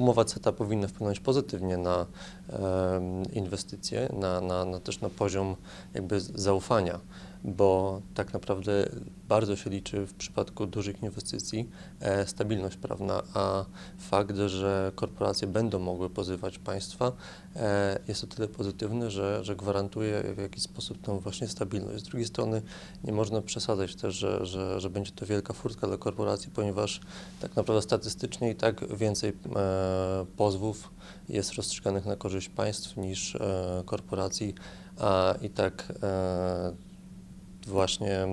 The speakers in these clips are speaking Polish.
umowa CETA powinna wpłynąć pozytywnie na inwestycje, na, na, na też na poziom jakby zaufania, bo tak naprawdę bardzo się liczy w przypadku dużych inwestycji e, stabilność prawna, a fakt, że korporacje będą mogły pozywać państwa e, jest o tyle pozytywny, że, że gwarantuje w jakiś sposób tą właśnie stabilność. Z drugiej strony nie można przesadzać też, że, że, że będzie to wielka furtka dla korporacji, ponieważ tak naprawdę statystycznie i tak więcej e, pozwów jest rozstrzyganych na korzyść państw niż korporacji, a i tak właśnie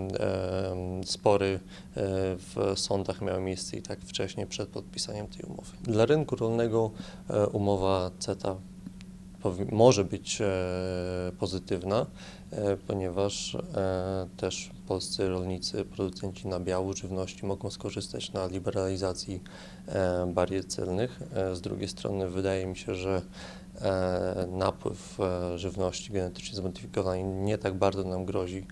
spory e, w sądach miały miejsce i tak wcześniej przed podpisaniem tej umowy. Dla rynku rolnego e, umowa CETA może być e, pozytywna, ponieważ też polscy rolnicy, producenci nabiału, żywności mogą skorzystać na liberalizacji e, barier celnych. E, Z drugiej strony wydaje mi się, że e, napływ żywności genetycznie zmodyfikowanej nie tak bardzo nam grozi,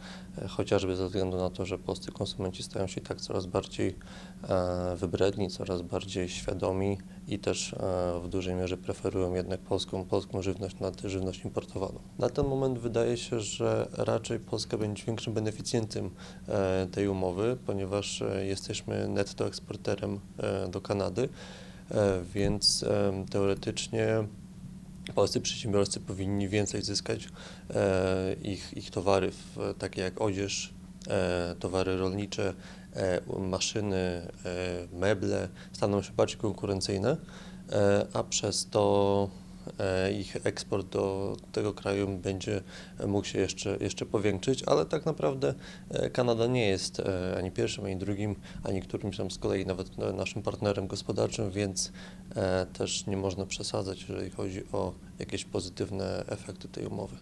chociażby ze względu na to, że polscy konsumenci stają się tak coraz bardziej wybredni, coraz bardziej świadomi i też w dużej mierze preferują jednak polską, polską żywność nad żywność importowaną. Na ten moment wydaje się, że raczej Polska będzie większym beneficjentem e, tej umowy, ponieważ e, jesteśmy netto eksporterem e, do Kanady, więc teoretycznie polscy przedsiębiorcy powinni więcej zyskać. Ich, ich towary, takie jak odzież, towary rolnicze, maszyny, meble staną się bardziej konkurencyjne, a przez to ich eksport do tego kraju będzie mógł się jeszcze, jeszcze powiększyć, ale tak naprawdę e, Kanada nie jest e, ani pierwszym, ani drugim, ani którymś tam z kolei nawet e, naszym partnerem gospodarczym, więc e, też nie można przesadzać, jeżeli chodzi o jakieś pozytywne efekty tej umowy.